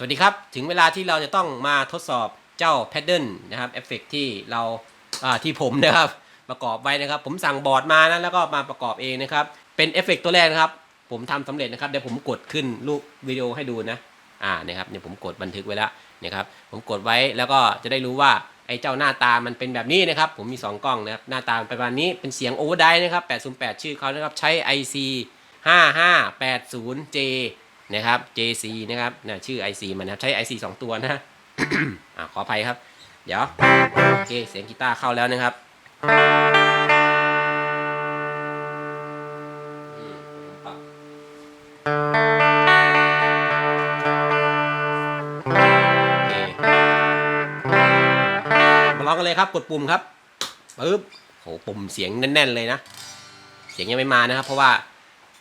สวัสดีครับ ถึงเวลาที่เราจะต้องมาทดสอบเจ้าแพดเดิลนะครับเอฟเฟกที่เราาที่ผมนะครับประกอบไว้นะครับ ผมสั่งบอร์ดมานะแล้วก็มาประกอบเองนะครับ เป็นเอฟเฟกตัวแรกนะครับ ผมทำสำเร็จนะครับเดี๋ยวผมกดขึ้นรูปวิดีโอให้ดูนะอ่านะครับเนี่ยผมกดบันทึกไว้แล้วนะครับ ผมกดไว้แล้วก็จะได้รู้ว่าไอ้เจ้าหน้าตามันเป็นแบบนี้นะครับ ผมมี 2 กล้องนะครับหน้าตาประมาณนี้เป็นเสียงโอเวอร์ไดนะครับ808 ชื่อเขานะครับใช้ IC 5580J นะครับ JC นะครับนะชื่อ IC มันนะใช้ IC 2 ตัวนะอ่าขออภัยครับ เดี๋ยวโอเคเสียงกีตาร์เข้าแล้วนะครับมปรับโอเคมาลองกันเลยครับกดปุ่มครับปึ๊บโหปุ่มเสียงแน่น ๆ เลยนะ เสียงยังไม่มานะครับ เพราะว่า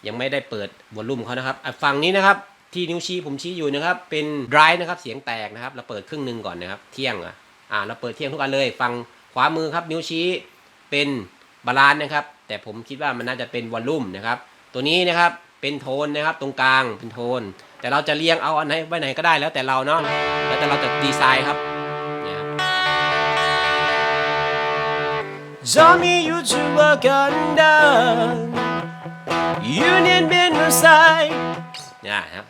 ยังไม่ได้เปิดวอลลุ่มเขานะครับฝั่งนี้นะครับที่นิ้วชี้ผมชี้อยู่นะครับ เป็นไดรฟ์นะครับเสียงแตกนะครับ เราเปิดครึ่งหนึ่งก่อนนะครับ เที่ยงอะอ่าเราเปิดเที่ยงทุกอันเลยฝั่งขวามือครับ นิ้วชี้เป็นบาลานนะครับ แต่ผมคิดว่ามันน่าจะเป็นวอลลุ่มนะครับ ตัวนี้นะครับเป็นโทนนะครับ ตรงกลางเป็นโทน แต่เราจะเรียงเอาอันไหนไว้ไหนก็ได้แล้วแต่เราเนาะแล้วแต่เราจะดีไซน์ครับเนี่ยครับ Saw Union been side เนี่ยครับ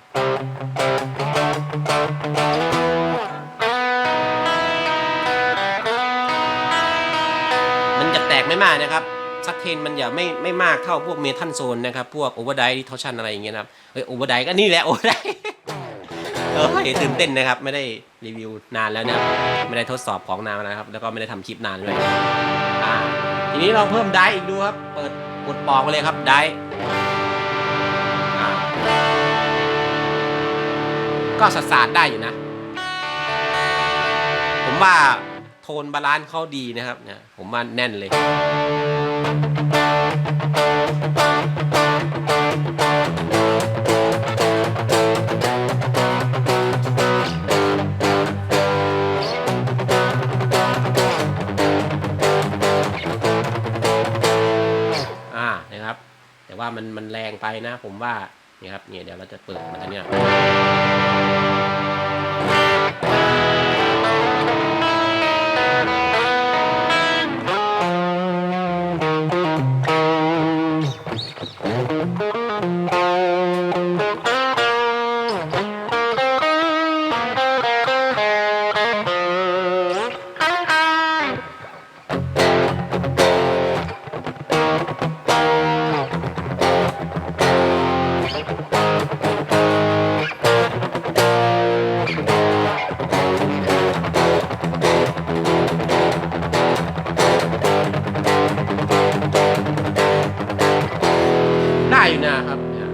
มันจะแตกไม่มากนะครับซักเทนมันอย่าไม่ไม่มากเท่าพวกเมทัลโซนนะครับ พวกโอเวอร์ไดดิทอชันอะไรอย่างเงี้ยนะครับเฮ้ยโอเวอร์ไดก็นี่แหละโอเวอร์ไดเออตื่นเต้นนะครับ ไม่ได้รีวิวนานแล้วนะไม่ได้ทดสอบของนานนะครับ แล้วก็ไม่ได้ทำคลิปนานด้วยอ่าทีนี้ลองเพิ่มไดอีกดูครับ เปิดกดปอกไปเลยครับได ก็สสาดได้อยู่นะ ผมว่าโทนบาลานซ์เขาดีนะครับเนี่ยผมว่าแน่นเลย อ่านะครับ แต่ว่ามันมันแรงไปนะผมว่า นี่ครับเนี่ยเดี๋ยวเราจะเปิดมันจะเนี่ย อยู่นะครับเนี่ย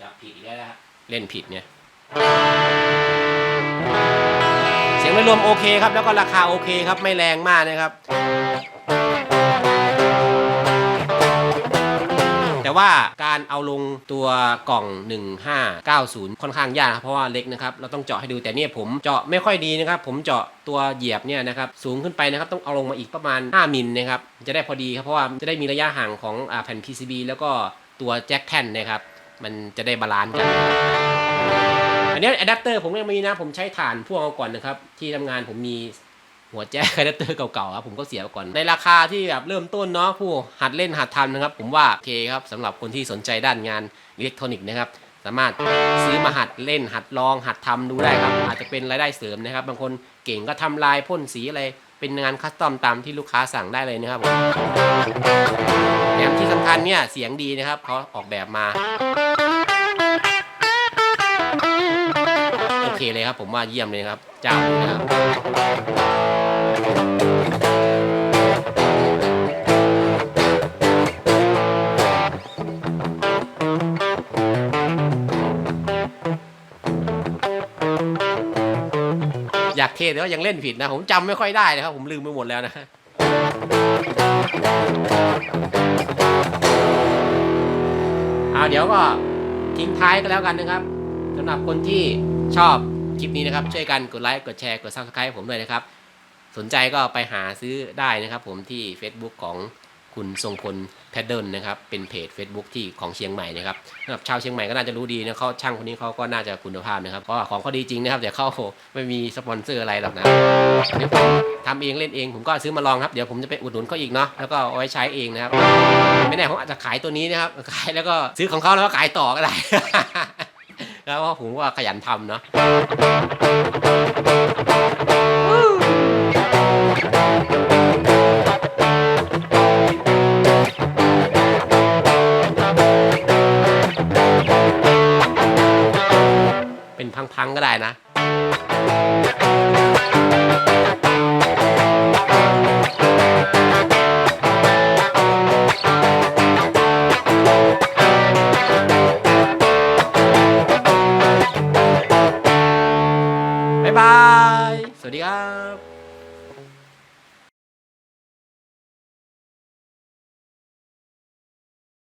จับผิดอีกแล้วนะฮะเล่นผิดเนี่ยเสียงโดยรวมโอเคครับ แล้วก็ราคาโอเคครับไม่แรงมากนะครับ ว่าการเอาลงตัวกล่อง 1590 ค่อนข้างยากนะครับเพราะว่าเล็กนะครับเราต้องเจาะให้ดูแต่เนี่ยผมเจาะไม่ค่อยดีนะครับ ผมเจาะตัวเหยียบเนี่ยนะครับสูงขึ้นไปนะครับต้องเอาลงมาอีกประมาณ 5 มิลนะครับจะได้พอดีครับเพราะว่าจะได้มีระยะห่างของอแผ่น PCB แล้วก็ตัวแจ็คแท่นนะครับมันจะได้บาลานซ์กัน อันนี้อะแดปเตอร์ผมยังมีนะ ผมใช้ฐานพ่วงเอาก่อนนะครับ ที่ทำงานผมมี หัวแจ็คอะแดปเตอร์เก่าๆครับผมก็เสียไปก่อนในราคาที่แบบเริ่มต้นเนาะผู้หัดเล่นหัดทำนะครับ ผมว่าโอเคครับสำหรับคนที่สนใจด้านงานอิเล็กทรอนิกส์นะครับสามารถซื้อมาหัดเล่นหัดลองหัดทำดูได้ครับ อาจจะเป็นรายได้เสริมนะครับ บางคนเก่งก็ทำลายพ่นสีอะไร เป็นงานคัสตอมตามที่ลูกค้าสั่งได้เลยนะครับผมแถมที่สำคัญเนี่ยเสียงดีนะครับเขาออกแบบมา เคเลยครับ ผมว่าเยี่ยมเลยครับเจ้านะครับอยากเทแต่ว่ายังเล่นผิดนะ ผมจำไม่ค่อยได้นะครับ ผมลืมไปหมดแล้วนะเอาเดี๋ยวก็ทิ้งท้ายก็แล้วกันนะครับสำหรับคนที่ชอบ ลิปนี้นะครับ ช่วยกันกดไลค์กดแชร์กด subscribe ผมด้วยนะครับ สนใจก็ไปหาซื้อได้นะครับผมที่ Facebook ของคุณทรงพลแพดเดิลนะครับ เป็นเพจ Facebook ที่ของเชียงใหม่นะครับสำหรับชาวเชียงใหม่ก็น่าจะรู้ดีนะเขาช่างคนนี้เขาก็น่าจะคุณภาพนะครับเพราะของเขาดีจริงนะครับแต่เขาไม่มีสปอนเซอร์อะไรหรอกนะนนี้ผมทำเองเล่นเองผมก็ซื้อมาลองครับเดี๋ยวผมจะไปอุดหนุนเขาอีกเนาะแล้วก็เอาไว้ใช้เองนะครับไม่แน่ผมอาจจะขายตัวนี้นะครับขายแล้วก็ซื้อของเขาแล้วก็ขายต่อก็ได้ แล้วผมว่าขยันทำเนาะายบาย สวัสดีครับ